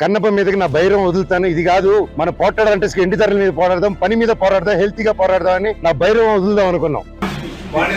కన్నప్ప మీదకి నా భైరం వదులుతాను. ఇది కాదు మన పోట్లాడాలంటే ఎండి ధరల మీద పోరాడదాం పని మీద పోరాడదాం హెల్తీగా పోరాడదాం అని నా భైరం వదులుదాం అనుకున్నాం. వాడు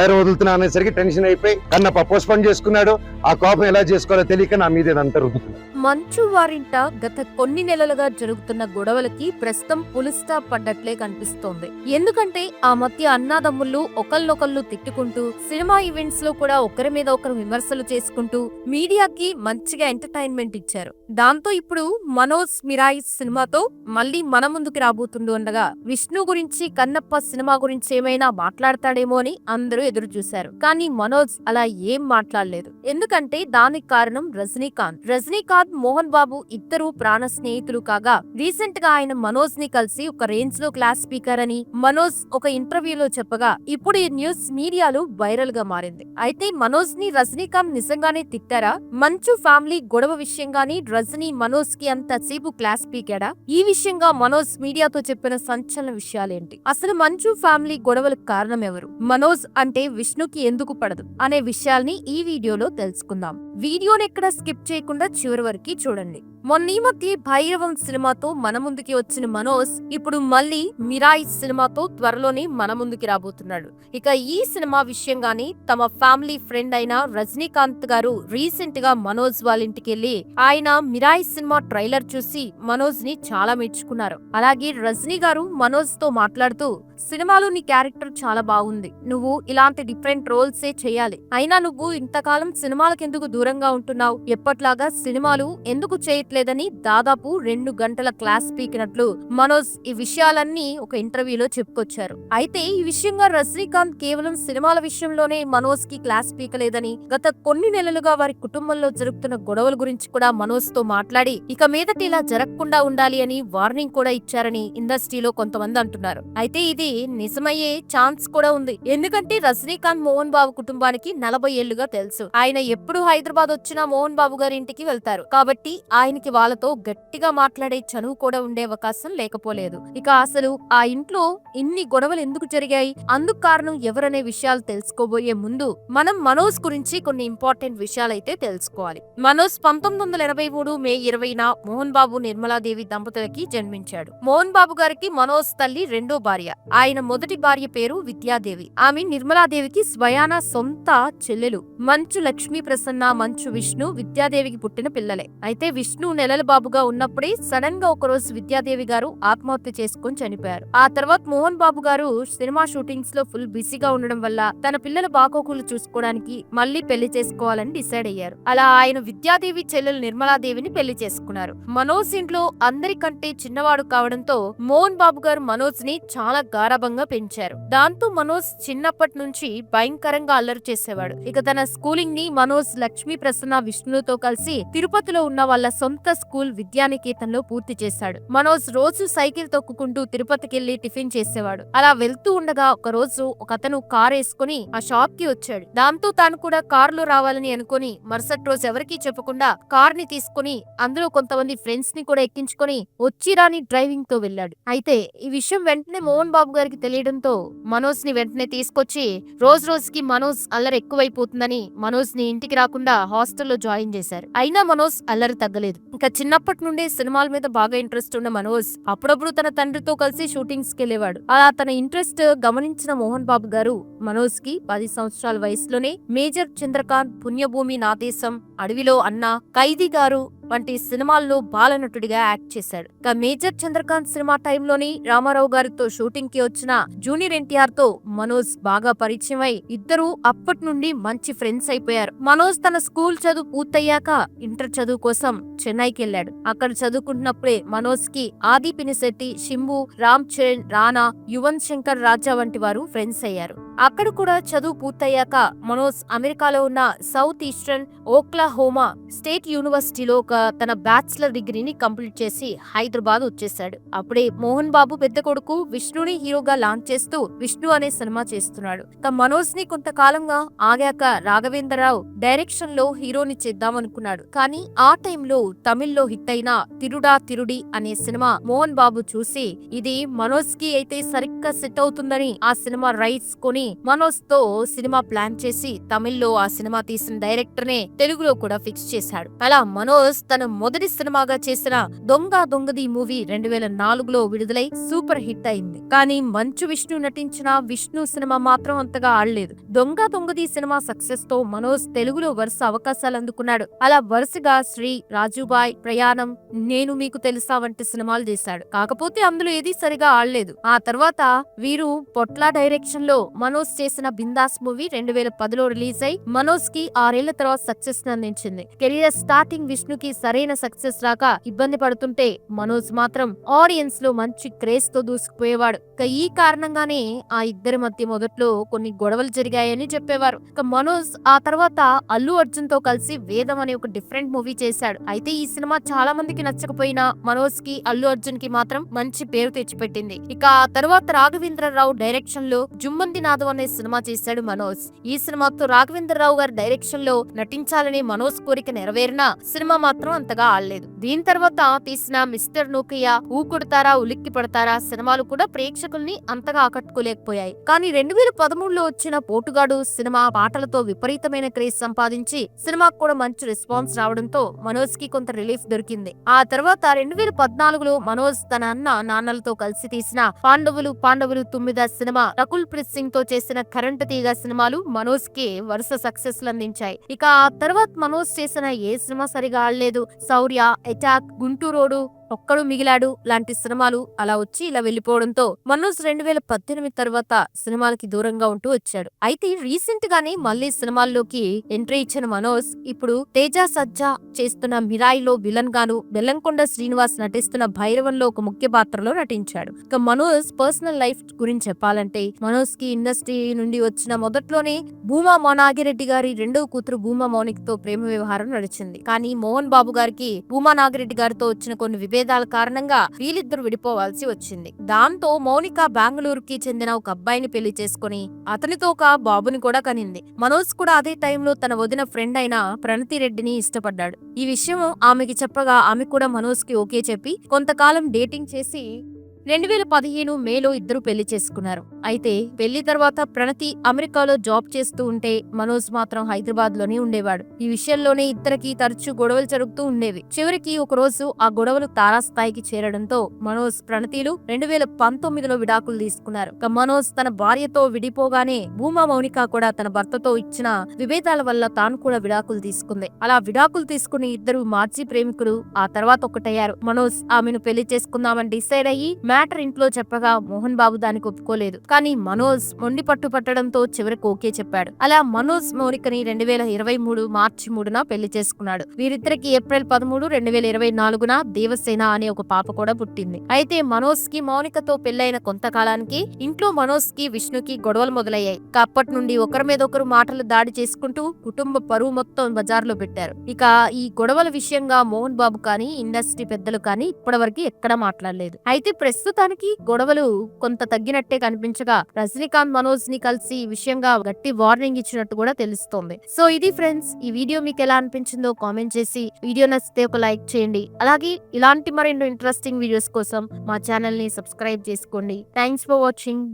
ఏదో వదులుతున్నా అనేసరికి టెన్షన్ అయిపోయి కన్నప్ప పోస్ట్పోన్ చేసుకున్నాడు. ఆ కోపం ఎలా చేసుకోవాలో తెలియక నా మీద అంతా రుద్దుతుంది మంచు వారింట గత కొన్ని నెలలుగా జరుగుతున్న గొడవలకి ప్రస్తుతం పులిస్టా పడ్డట్లే కనిపిస్తోంది. ఎందుకంటే ఆ మధ్య అన్నాదమ్ముళ్ళు ఒకళ్ళనొకళ్ళు తిట్టుకుంటూ సినిమా ఈవెంట్స్లో కూడా ఒకరి మీద ఒకరు విమర్శలు చేసుకుంటూ మీడియాకి మంచిగా ఎంటర్టైన్మెంట్ ఇచ్చారు. దాంతో ఇప్పుడు మనోజ్ మిరాయి సినిమాతో మళ్ళీ మన ముందుకు రాబోతుండు ఉండగా విష్ణు గురించి కన్నప్ప సినిమా గురించి ఏమైనా మాట్లాడతాడేమో అని అందరూ ఎదురు చూశారు. కానీ మనోజ్ అలా ఏం మాట్లాడలేదు. ఎందుకంటే దానికి కారణం రజనీకాంత్. రజనీకాంత్ మోహన్ బాబు ఇద్దరు ప్రాణ స్నేహితులు కాగా రీసెంట్గా ఆయన మనోజ్ని కలిసి ఒక రేంజ్లో క్లాస్ స్పీకర్ అని మనోజ్ ఒక ఇంటర్వ్యూలో చెప్పగా ఇప్పుడు ఈ న్యూస్ మీడియాలో వైరల్గా మారింది. అయితే మనోజ్ని రజనీకాంత్ నిజంగానే తిట్టారా? మంచు ఫ్యామిలీ గొడవ విషయంగానే రజనీ మనోజ్కి అంతసేపు క్లాస్ పీకాడా? ఈ విషయంగా మనోజ్ మీడియాతో చెప్పిన సంచలన విషయాలేంటి? అసలు మంచు ఫ్యామిలీ గొడవలకు కారణం ఎవరు? మనోజ్ అంటే విష్ణుకి ఎందుకు పడదు అనే విషయాల్ని ఈ వీడియోలో తెలుసుకుందాం. వీడియోని ఎక్కడ స్కిప్ చేయకుండా చివరి వరకు చూడండి. మొన్న ఈ మధ్య భైరవం సినిమాతో మన ముందుకి వచ్చిన మనోజ్ ఇప్పుడు మళ్ళీ మిరాయి సినిమాతో త్వరలోనే మన ముందుకి రాబోతున్నాడు. ఇక ఈ సినిమా విషయంగానే తమ ఫ్యామిలీ ఫ్రెండ్ అయిన రజనీకాంత్ గారు రీసెంట్గా మనోజ్ వాళ్ళ ఇంటికి వెళ్ళి ఆయన మిరాయి సినిమా ట్రైలర్ చూసి మనోజ్ని చాలా మెచ్చుకున్నారు. అలాగే రజనీ గారు మనోజ్తో మాట్లాడుతూ సినిమాలో నీ క్యారెక్టర్ చాలా బాగుంది. నువ్వు ఇలాంటి డిఫరెంట్ రోల్సే చేయాలి. అయినా నువ్వు ఇంతకాలం సినిమాలకు ఎందుకు దూరంగా ఉంటున్నావు? ఎప్పట్లాగా సినిమాలు ఎందుకు చేయట్లేదని దాదాపు రెండు గంటల క్లాస్ పీకినట్లు మనోజ్ ఈ విషయాలన్నీ ఒక ఇంటర్వ్యూలో చెప్పుకొచ్చారు. అయితే ఈ విషయంగా రజనీకాంత్ కేవలం సినిమాల విషయంలోనే మనోజ్కి క్లాస్ పీకలేదని గత కొన్ని నెలలుగా వారి కుటుంబంలో జరుగుతున్న గొడవల గురించి కూడా మనోజ్తో మాట్లాడి ఇక మీదట ఇలా జరగకుండా ఉండాలి అని వార్నింగ్ కూడా ఇచ్చారని ఇండస్ట్రీలో కొంతమంది అంటున్నారు. అయితే ఇది నిజమయ్యే ఛాన్స్ కూడా ఉంది. ఎందుకంటే రజనీకాంత్ మోహన్ బాబు కుటుంబానికి నలభై ఏళ్ళుగా తెలుసు. ఆయన ఎప్పుడు హైదరాబాద్ వచ్చినా మోహన్ బాబు గారి ఇంటికి వెళ్తారు. కాబట్టి ఆయనకి వాళ్ళతో గట్టిగా మాట్లాడే చనువు కూడా ఉండే అవకాశం లేకపోలేదు. ఇక అసలు ఆ ఇంట్లో ఇన్ని గొడవలు ఎందుకు జరిగాయి? అందుకు కారణం ఎవరనే విషయాలు తెలుసుకోబోయే ముందు మనం మనోజ్ గురించి కొన్ని ఇంపార్టెంట్ విషయాలైతే తెలుసుకోవాలి. మనోజ్ పంతొమ్మిది వందల ఎనభై మూడు మే ఇరవైన మోహన్ బాబు నిర్మలాదేవి దంపతులకి జన్మించాడు. మోహన్ బాబు గారికి మనోజ్ తల్లి రెండో భార్య. ఆయన మొదటి భార్య పేరు విద్యాదేవి. ఆమె నిర్మలాదేవికి స్వయాన సొంత చెల్లెలు. మంచు లక్ష్మీ ప్రసన్న మంచు విష్ణు విద్యాదేవికి పుట్టిన పిల్లలే. అయితే విష్ణు నెలల బాబుగా ఉన్నప్పుడే సడన్గా ఒకరోజు విద్యాదేవి గారు ఆత్మహత్య చేసుకుని చనిపోయారు. ఆ తర్వాత మోహన్ బాబు గారు సినిమా షూటింగ్స్లో ఫుల్ బిజీగా ఉండడం వల్ల తన పిల్లల బాకోకులు చూసుకోవడానికి మళ్ళీ పెళ్ళి చేసుకోవాలని డిసైడ్ అయ్యారు. అలా ఆయన విద్యాదేవి చెల్లెలు నిర్మలాదేవిని పెళ్ళి చేసుకున్నారు. మనోజ్ ఇంట్లో అందరికంటే చిన్నవాడు కావడంతో మోహన్ బాబు గారు మనోజ్ని చాలా గారాభంగా పెంచారు. దాంతో మనోజ్ చిన్నప్పటి నుంచి భయంకరంగా అల్లరి చేసేవాడు. ఇక తన స్కూలింగ్ని మనోజ్ లక్ష్మీ ప్రసన్న విష్ణులతో కలిసి తిరుపతిలో ఉన్న వాళ్ళ సొంత స్కూల్ విద్యానికేతన్లో పూర్తి చేశాడు. మనోజ్ రోజు సైకిల్ తొక్కుకుంటూ తిరుపతికెళ్ళి టిఫిన్ చేసేవాడు. అలా వెళ్తూ ఉండగా ఒక రోజు ఒక అతను కార్ వేసుకుని ఆ షాప్కి వచ్చాడు. దాంతో తాను కూడా కారులో రావాలని అనుకుని మరుసటి రోజు ఎవరికీ చెప్పకుండా కార్ని తీసుకుని అందులో కొంతమంది ఫ్రెండ్స్ని కూడా ఎక్కించుకొని వచ్చిరాని డ్రైవింగ్తో వెళ్ళాడు. అయితే ఈ విషయం వెంటనే మోహన్ బాబు గారికి తెలియడంతో మనోజ్ని వెంటనే తీసుకొచ్చి రోజు రోజుకి మనోజ్ అల్లరి ఎక్కువైపోతుందని మనోజ్ని ఇంటికి రాకుండా హాస్టల్లో జాయిన్ చేశారు. అయినా మనోజ్ అల్లరి తగ్గలేదు. ఇంకా చిన్నప్పటి నుండే సినిమాల మీద బాగా ఇంట్రెస్ట్ ఉన్న మనోజ్. అప్పుడప్పుడు తన తండ్రితో కలిసి షూటింగ్స్కి వెళ్ళేవాడు. అలా తన ఇంట్రెస్ట్ గమనించిన మోహన్ బాబు గారు మనోజ్కి పది సంవత్సరాల వయసులోనే మేజర్ చంద్రకాంత్ పుణ్యభూమి నా దేశం అడవిలో అన్న ఖైదీ గారు వంటి సినిమాల్లో బాలనటుడిగా యాక్ట్ చేశాడు. ఇక మేజర్ చంద్రకాంత్ సినిమా టైంలోని రామారావు గారితో షూటింగ్కి వచ్చిన జూనియర్ ఎన్టీఆర్తో మనోజ్ బాగా పరిచయం అయి ఇద్దరు అప్పటి నుండి మంచి ఫ్రెండ్స్ అయిపోయారు. మనోజ్ తన స్కూల్ చదువు పూర్తయ్యాక ఇంటర్ చదువు కోసం చెన్నైకి వెళ్ళాడు. అక్కడ చదువుకుంటున్నప్పుడే మనోజ్కి ఆది పినిశెట్టి శింబు రామ్ చరణ్ రానా యువన్ శంకర్ రాజా వంటి వారు ఫ్రెండ్స్ అయ్యారు. అక్కడ కూడా చదువు పూర్తయ్యాక మనోజ్ అమెరికాలో ఉన్న సౌత్ ఈస్టర్న్ ఓక్లాహోమా స్టేట్ యూనివర్సిటీలో ఒక తన బ్యాచిలర్ డిగ్రీని కంప్లీట్ చేసి హైదరాబాద్ వచ్చేసాడు అప్పుడే మోహన్ బాబు పెద్ద కొడుకు విష్ణుని హీరోగా లాంచ్ చేస్తూ విష్ణు అనే సినిమా చేస్తున్నాడు. మనోజ్ని కొంతకాలంగా ఆగాక రాఘవేంద్రరావు డైరెక్షన్లో హీరోని చేద్దామనుకున్నాడు. కానీ ఆ టైంలో తమిళ్ళో హిట్ అయిన తిరుడా తిరుడి అనే సినిమా మోహన్ బాబు చూసి ఇది మనోజ్కి అయితే సరిగ్గా సెట్ అవుతుందని ఆ సినిమా రైట్స్ కొని మనోజ్తో సినిమా ప్లాన్ చేసి తమిళ్ళో ఆ సినిమా తీసిన డైరెక్టర్ నే తెలుగులో కూడా ఫిక్స్ చేశాడు. అలా మనోజ్ తన మొదటి సినిమాగా చేసిన దొంగ దొంగది మూవీ రెండు వేల నాలుగులో విడుదలై సూపర్ హిట్ అయింది. కానీ మంచు విష్ణు నటించిన విష్ణు సినిమా మాత్రం అంతగా ఆడలేదు. దొంగ దొంగది సినిమా సక్సెస్తో మనోజ్ తెలుగులో వరుస అవకాశాలు అందుకున్నాడు. అలా వరుసగా శ్రీ రాజుబాయ్ ప్రయాణం నేను మీకు తెలుసా వంటి సినిమాలు చేశాడు. కాకపోతే అందులో ఏది సరిగా ఆడలేదు. ఆ తర్వాత వీరు పొట్ల డైరెక్షన్లో మనోజ్ చేసిన బిందాస్ మూవీ రెండు వేల పదిలో రిలీజ్ అయి మనోజ్కి ఆరేళ్ళ తర్వాత సక్సెస్ అందించింది. కెరియర్ స్టార్టింగ్ విష్ణుకి సరైన సక్సెస్ రాక ఇబ్బంది పడుతుంటే మనోజ్ మాత్రం ఆడియన్స్లో మంచి క్రేజ్తో దూసుకుపోయేవాడు. ఇక ఈ కారణంగానే ఆ ఇద్దరి మధ్య మొదట్లో కొన్ని గొడవలు జరిగాయని చెప్పేవారు. ఇక మనోజ్ ఆ తర్వాత అల్లు అర్జున్తో కలిసి వేదం అనే ఒక డిఫరెంట్ మూవీ చేశాడు. అయితే ఈ సినిమా చాలా మందికి నచ్చకపోయినా మనోజ్కి అల్లు అర్జున్కి మాత్రం మంచి పేరు తెచ్చిపెట్టింది. ఇక ఆ తర్వాత రాఘవేంద్రరావు డైరెక్షన్లో జుమ్మంది కాదు అనే సినిమా చేశాడు మనోజ్. ఈ సినిమాతో రాఘవేంద్రరావు గారి డైరెక్షన్లో నటించాలని మనోజ్ కోరిక నెరవేరినా సినిమా మాత్రం అంతగా ఆడలేదు. దీని తర్వాత తీసిన మిస్టర్ నూకయ్య ఊకుడతారా ఉలిక్కి పడతారా సినిమాలు కూడా ప్రేక్షకుల్ని అంతగా ఆకట్టుకోలేకపోయాయి. కానీ రెండు వేల పదమూడులో వచ్చిన పోటుగాడు సినిమా పాటలతో విపరీతమైన క్రేజ్ సంపాదించి సినిమాకు కూడా మంచి రెస్పాన్స్ రావడంతో మనోజ్కి కొంత రిలీఫ్ దొరికింది. ఆ తర్వాత రెండు వేల పద్నాలుగులో మనోజ్ తన అన్న నాన్నలతో కలిసి తీసిన పాండవులు పాండవులు తొమ్మిద సినిమా రకుల్ ప్రీత్ సింగ్తో చేసిన కరెంటు తీగ సినిమాలు మనోజ్కి వరుస సక్సెస్ అందించాయి ఇక ఆ తర్వాత మనోజ్ చేసిన ఏ సినిమా సరిగా ఆడలేదు. శౌర్య అటాక్ గుంటూరోడు ఒక్కడు మిగిలాడు లాంటి సినిమాలు అలా వచ్చి ఇలా వెళ్ళిపోవడంతో మనోజ్ రెండు వేల పద్దెనిమిది తర్వాత సినిమాలకి దూరంగా ఉంటూ వచ్చాడు. అయితే రీసెంట్ గానే మళ్ళీ సినిమాల్లోకి ఎంట్రీ ఇచ్చిన మనోజ్ ఇప్పుడు తేజ సజ్జా చేస్తున్న మిరాయిలో విలన్ గాను బెల్లంకొండ శ్రీనివాస్ నటిస్తున్న భైరవంలో ఒక ముఖ్య పాత్రలో నటించాడు. ఇక మనోజ్ పర్సనల్ లైఫ్ గురించి చెప్పాలంటే మనోజ్కి ఇండస్ట్రీ నుండి వచ్చిన మొదట్లోనే భూమా మోనాగిరెడ్డి గారి రెండో కూతురు భూమా మౌనిక్తో ప్రేమ వ్యవహారం నడిచింది. కానీ మోహన్ బాబు గారికి భూమా నాగిరెడ్డి గారితో వచ్చిన కొన్ని విభేదాల కారణంగా వీళ్ళిద్దరు విడిపోవాల్సి వచ్చింది. దాంతో మౌనిక బెంగళూరుకి చెందిన ఒక అబ్బాయిని పెళ్ళి చేసుకుని అతనితో ఒక బాబుని కూడా కనింది. మనోజ్ కూడా అదే టైంలో తన వదిన ఫ్రెండ్ అయిన ప్రణతి రెడ్డిని ఇష్టపడ్డాడు. ఈ విషయం ఆమెకి చెప్పగా ఆమె కూడా మనోజ్కి ఓకే చెప్పి కొంతకాలం డేటింగ్ చేసి రెండు వేల పదిహేను మేలో ఇద్దరు పెళ్ళి చేసుకున్నారు. అయితే పెళ్ళి తర్వాత ప్రణతి అమెరికాలో జాబ్ చేస్తూ ఉంటే మనోజ్ మాత్రం హైదరాబాద్లోనే ఉండేవాడు. ఈ విషయంలోనే ఇద్దరికి తరచూ గొడవలు జరుగుతూ ఉండేవి. చివరికి ఒక రోజు ఆ గొడవలు తారాస్థాయికి చేరడంతో మనోజ్ ప్రణతిలు రెండు వేల పంతొమ్మిదిలో విడాకులు తీసుకున్నారు. ఇక మనోజ్ తన భార్యతో విడిపోగానే భూమా మౌనిక కూడా తన భర్తతో ఇచ్చిన విభేదాల వల్ల తాను కూడా విడాకులు తీసుకుంది. అలా విడాకులు తీసుకుని ఇద్దరు మాజీ ప్రేమికులు ఆ తర్వాత ఒకటయ్యారు. మనోజ్ ఆమెను పెళ్ళి చేసుకుందామని డిసైడ్ అయ్యి మ్యాటర్ ఇంట్లో చెప్పగా మోహన్ బాబు దానికి ఒప్పుకోలేదు. కానీ మనోజ్ మొండి పట్టు పట్టడంతో చివరికి ఓకే చెప్పాడు. అలా మనోజ్ మౌనికని రెండు వేల ఇరవై మూడు మార్చి మూడున పెళ్ళి చేసుకున్నాడు. వీరిద్దరికి ఏప్రిల్ పదమూడు రెండు వేల ఇరవై నాలుగున దేవసేన అనే ఒక పాప కూడా పుట్టింది. అయితే మనోజ్కి మౌనికతో పెళ్ళైన కొంతకాలానికి ఇంట్లో మనోజ్కి విష్ణుకి గొడవలు మొదలయ్యాయి. అప్పటి నుండి ఒకరి మీద ఒకరు మాటలు దాడి చేసుకుంటూ కుటుంబ పరువు మొత్తం బజార్లో పెట్టారు. ఇక ఈ గొడవల విషయంగా మోహన్ బాబు కానీ ఇండస్ట్రీ పెద్దలు కానీ ఇప్పటివరకు ఎక్కడా మాట్లాడలేదు. అయితే ప్రెస్ ప్రస్తుతానికి గొడవలు కొంత తగ్గినట్టే కనిపించగా రజనీకాంత్ మనోజ్ని కలిసి ఈ విషయంగా గట్టి వార్నింగ్ ఇచ్చినట్టు కూడా తెలుస్తోంది. సో ఇది ఫ్రెండ్స్ ఈ వీడియో మీకు ఎలా అనిపించిందో కామెంట్ చేసి వీడియో నచ్చితే ఒక లైక్ చేయండి. అలాగే ఇలాంటి మరెన్నో ఇంట్రెస్టింగ్ వీడియోస్ కోసం మా ఛానల్ని సబ్స్క్రైబ్ చేసుకోండి. Thanks for watching.